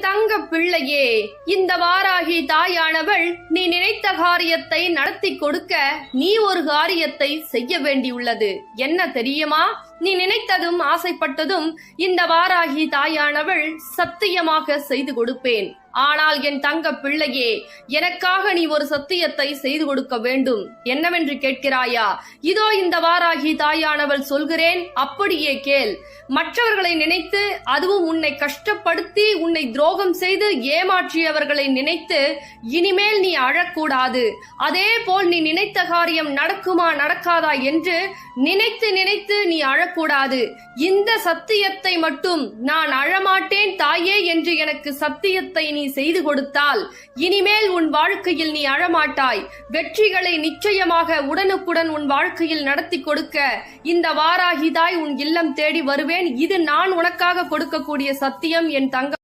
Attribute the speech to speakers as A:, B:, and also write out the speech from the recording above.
A: தங்க பிள்ளையே இந்த வாராகி தாயானவள் நீ நினைத்த காரியத்தை நடத்தி கொடுக்க நீ ஒரு காரியத்தை செய்ய வேண்டியுள்ளது. என்ன தெரியுமா? நீ நினைத்ததும் ஆசைப்பட்டதும் இந்த வாராகி தாயானவள் சத்தியமாக செய்து கொடுப்பேன். ஆனால் என் தங்க பிள்ளையே எனக்காக நீ ஒரு சத்தியத்தை செய்து கொடுக்க வேண்டும். என்னவென்று கேட்கிறாயா? இதோ இந்த வாராகி தாயானவள் சொல்கிறேன் அப்படியே கேள். மற்றவர்களை நினைத்து அதுவும் உன்னை கஷ்டப்படுத்தி உன்னை துரோகம் செய்து ஏமாற்றியவர்களை நினைத்து இனிமேல் நீ அழக்கூடாது. அதே போல் நீ நினைத்த காரியம் நடக்குமா நடக்காதா என்று நினைத்து நினைத்து நீ அழக்கூடாது. இந்த சத்தியத்தை மட்டும் நான் அழமாட்டேன் தாயே என்று எனக்கு சத்தியத்தை நீ நீ செய்து கொடுத்தால் இனிமேல் உன் வாழ்க்கையில் நீ அழமாட்டாய். வெற்றிகளை நிச்சயமாக உடனுக்குடன் உன் வாழ்க்கையில் நடத்தி கொடுக்க இந்த வாராகிதாய் உன் இல்லம் தேடி வருவேன். இது நான் உனக்காக கொடுக்கக்கூடிய சத்தியம் என் தங்க